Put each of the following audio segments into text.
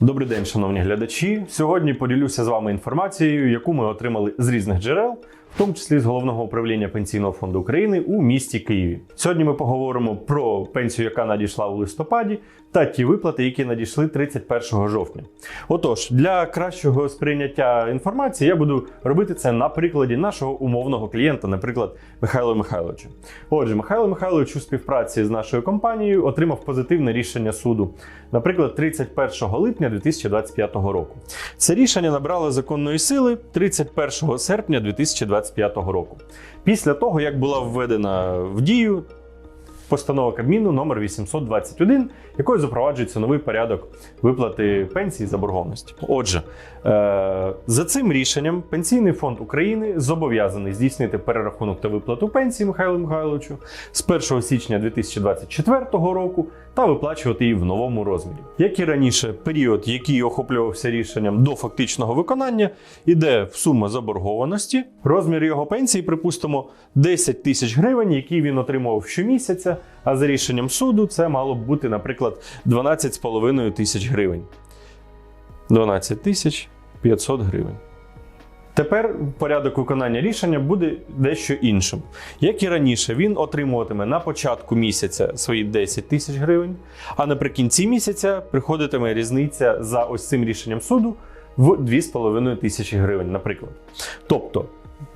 Добрий день, шановні глядачі. Сьогодні поділюся з вами інформацією, яку ми отримали з різних джерел, тому числі з головного управління Пенсійного фонду України у місті Києві. Сьогодні ми поговоримо про пенсію, яка надійшла у листопаді, та ті виплати, які надійшли 31 жовтня. Отож, для кращого сприйняття інформації я буду робити це на прикладі нашого умовного клієнта, наприклад, Михайла Михайловича. Отже, Михайло Михайлович у співпраці з нашою компанією отримав позитивне рішення суду, наприклад, 31 липня 2025 року. Це рішення набрало законної сили 31 серпня 2025 року. Після того, як була введена в дію постанова Кабміну номер 821, якою запроваджується новий порядок виплати пенсії за борговності. Отже, е, за цим рішенням Пенсійний фонд України зобов'язаний здійснити перерахунок та виплату пенсії Михайлу Михайловичу з 1 січня 2024 року та виплачувати її в новому розмірі. Як і раніше, період, який охоплювався рішенням до фактичного виконання, іде в сума заборгованості. Розмір його пенсії, припустимо, 10 тисяч гривень, які він отримував щомісяця. А за рішенням суду це мало б бути, наприклад, 12,5 тисяч гривень. 12 тисяч 500 гривень. Тепер порядок виконання рішення буде дещо іншим. Як і раніше, він отримуватиме на початку місяця свої 10 тисяч гривень, а наприкінці місяця приходитиме різниця за ось цим рішенням суду в 2,5 тисячі гривень, наприклад. Тобто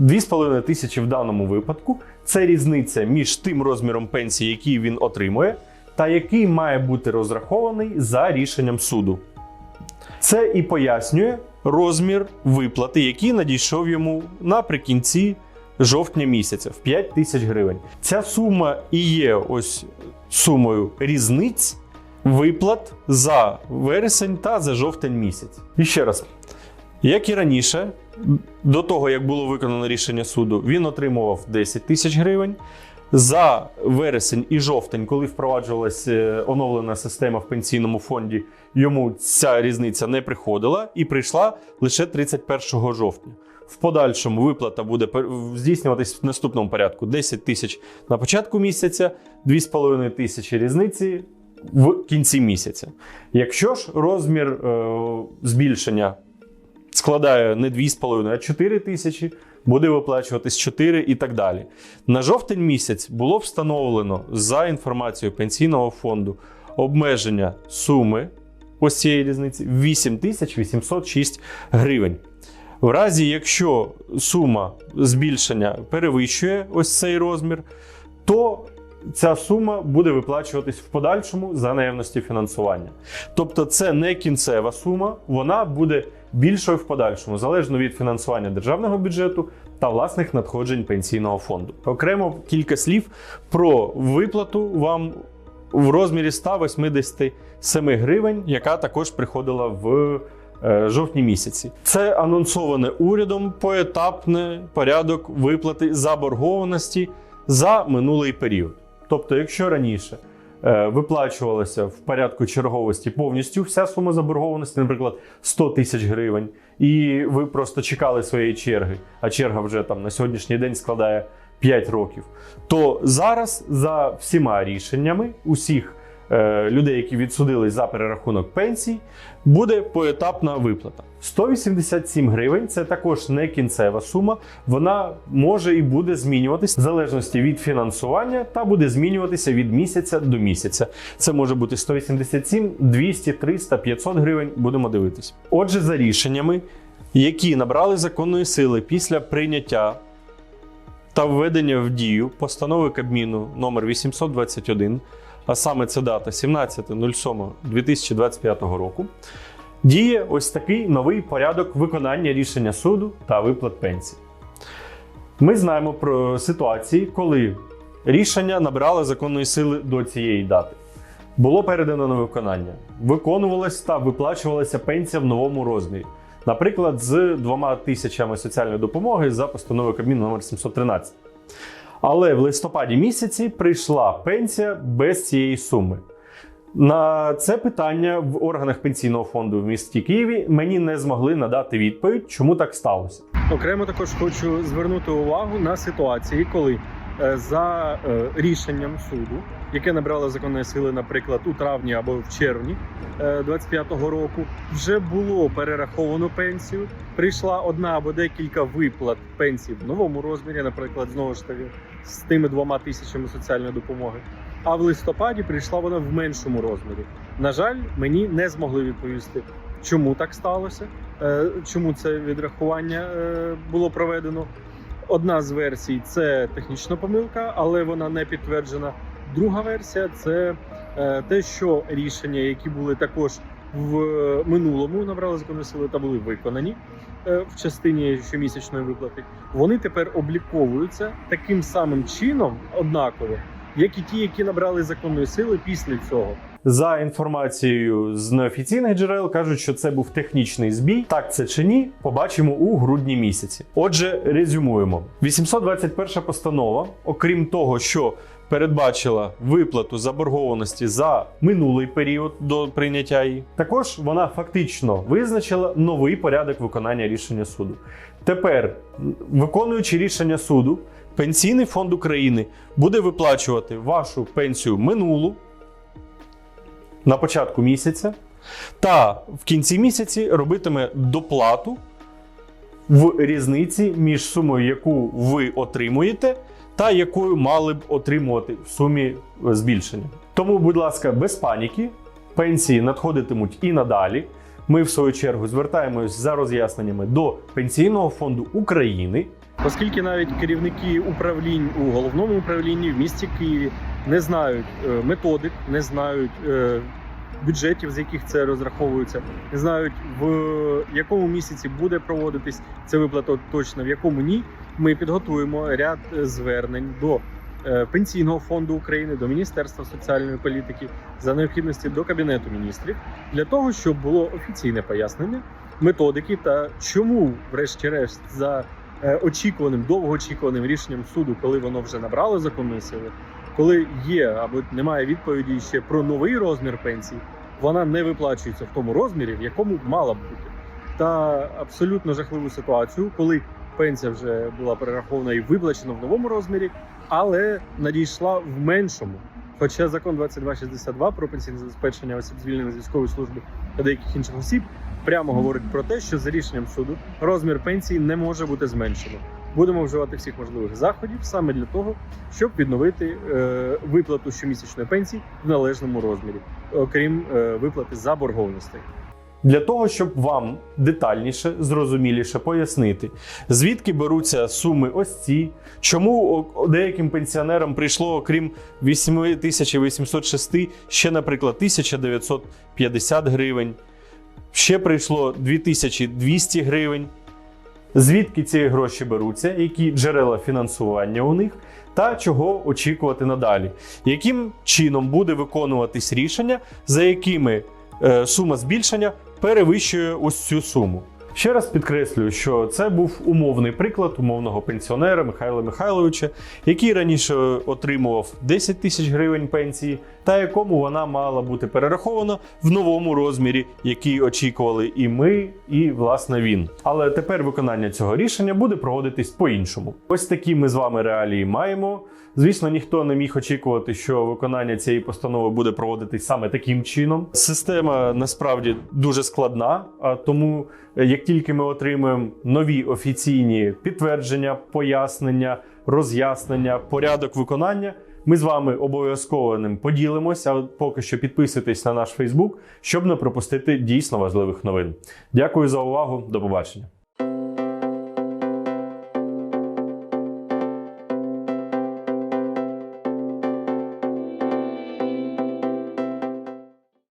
2,5 тисячі в даному випадку це різниця між тим розміром пенсії, який він отримує, та який має бути розрахований за рішенням суду. Це і пояснює розмір виплати, який надійшов йому наприкінці жовтня місяця в 5 тисяч гривень. Ця сума і є ось сумою різниць виплат за вересень та за жовтень місяць. І ще раз, як і раніше, до того як було виконано рішення суду, він отримував 10 тисяч гривень. За вересень і жовтень, коли впроваджувалася е, оновлена система в пенсійному фонді, йому ця різниця не приходила і прийшла лише 31 жовтня. В подальшому виплата буде здійснюватись в наступному порядку: 10 тисяч на початку місяця, 2,5 тисячі різниці в кінці місяця. Якщо ж розмір е, збільшення складає не 2,5, а 4 тисячі, буде виплачуватись 4 і так далі. На жовтень місяць було встановлено за інформацією пенсійного фонду обмеження суми ось цієї різниці 8806 гривень. В разі, якщо сума збільшення перевищує ось цей розмір, то ця сума буде виплачуватись в подальшому за наявності фінансування. Тобто, це не кінцева сума, вона буде більшою в подальшому, залежно від фінансування державного бюджету та власних надходжень пенсійного фонду. Окремо кілька слів про виплату вам в розмірі 187 гривень, яка також приходила в е, жовтні місяці. Це анонсоване урядом поетапний порядок виплати заборгованості за минулий період. Тобто, якщо раніше виплачувалася в порядку черговості повністю. Вся сума заборгованості, наприклад, 100 тисяч гривень, і ви просто чекали своєї черги, а черга вже там на сьогоднішній день складає 5 років, то зараз за всіма рішеннями усіх е, людей, які відсудились за перерахунок пенсій, буде поетапна виплата. 187 гривень це також не кінцева сума. Вона може і буде змінюватись в залежності від фінансування та буде змінюватися від місяця до місяця. Це може бути 187, 200, 300, 500 гривень. Будемо дивитись. Отже, за рішеннями, які набрали законної сили після прийняття та введення в дію постанови Кабміну номер 821, а саме це дата 17.07.2025 року, діє ось такий новий порядок виконання рішення суду та виплат пенсій. Ми знаємо про ситуації, коли рішення набрало законної сили до цієї дати. Було передано на виконання, виконувалася та виплачувалася пенсія в новому розмірі. Наприклад, з двома тисячами соціальної допомоги за постановою Кабміну номер 713. Але в листопаді місяці прийшла пенсія без цієї суми. На це питання в органах пенсійного фонду в місті Києві мені не змогли надати відповідь, чому так сталося. Окремо також хочу звернути увагу на ситуації, коли за е, рішенням суду яке набрало законної сили, наприклад, у травні або в червні 25-го року, вже було перераховано пенсію. Прийшла одна або декілька виплат пенсій в новому розмірі, наприклад, знову ж таки з тими двома тисячами соціальної допомоги. А в листопаді прийшла вона в меншому розмірі. На жаль, мені не змогли відповісти, чому так сталося, е, чому це відрахування е, було проведено. Одна з версій це технічна помилка, але вона не підтверджена. Друга версія це е, те, що рішення, які були також в минулому набрали законної сили та були виконані е, в частині щомісячної виплати, вони тепер обліковуються таким самим чином, однаково, як і ті, які набрали законної сили після цього. За інформацією з неофіційних джерел кажуть, що це був технічний збій. Так це чи ні, побачимо у грудні місяці. Отже, резюмуємо: 821 постанова, окрім того, що передбачила виплату заборгованості за минулий період до прийняття її, також вона фактично визначила новий порядок виконання рішення суду. Тепер, виконуючи рішення суду, Пенсійний фонд України буде виплачувати вашу пенсію минулу на початку місяця, та в кінці місяці робитиме доплату в різниці між сумою, яку ви отримуєте, та якою мали б отримувати в сумі збільшення. Тому, будь ласка, без паніки, пенсії надходитимуть і надалі. Ми, в свою чергу, звертаємось за роз'ясненнями до Пенсійного фонду України. Оскільки навіть керівники управлінь у головному управлінні в місті Києві не знають е, методик, не знають е, бюджетів, з яких це розраховується, не знають в якому місяці буде проводитись це виплата точно, в якому ні. Ми підготуємо ряд е, звернень до Пенсійного фонду України, до Міністерства соціальної політики за необхідності до Кабінету міністрів для того, щоб було офіційне пояснення методики та чому, врешті-решт, за очікуваним, довгоочікуваним рішенням суду, коли воно вже набрало законної сили, коли є або немає відповіді ще про новий розмір пенсії, вона не виплачується в тому розмірі, в якому мала б бути. Та абсолютно жахливу ситуацію, коли пенсія вже була перерахована і виплачена в новому розмірі, але надійшла в меншому. Хоча закон 2262 про пенсійне забезпечення осіб звільнених з військової служби та деяких інших осіб прямо говорить про те, що за рішенням суду розмір пенсії не може бути зменшено. Будемо вживати всіх можливих заходів саме для того, щоб відновити е, виплату щомісячної пенсії в належному розмірі, окрім е, виплати заборгованостей. Для того, щоб вам детальніше, зрозуміліше пояснити, звідки беруться суми ось ці, чому деяким пенсіонерам прийшло, окрім 8806, ще, наприклад, 1950 гривень, ще прийшло 2200 гривень. Звідки ці гроші беруться, які джерела фінансування у них, та чого очікувати надалі, яким чином буде виконуватись рішення, за якими е, сума збільшення перевищує ось цю суму. Ще раз підкреслюю, що це був умовний приклад умовного пенсіонера Михайла Михайловича, який раніше отримував 10 тисяч гривень пенсії, та якому вона мала бути перерахована в новому розмірі, який очікували і ми, і власне він. Але тепер виконання цього рішення буде проводитись по-іншому. Ось такі ми з вами реалії маємо. Звісно, ніхто не міг очікувати, що виконання цієї постанови буде проводитись саме таким чином. Система насправді дуже складна, а тому, як тільки ми отримаємо нові офіційні підтвердження, пояснення, роз'яснення, порядок виконання. Ми з вами обов'язково ним поділимося. А поки що підписуйтесь на наш Фейсбук, щоб не пропустити дійсно важливих новин. Дякую за увагу. До побачення.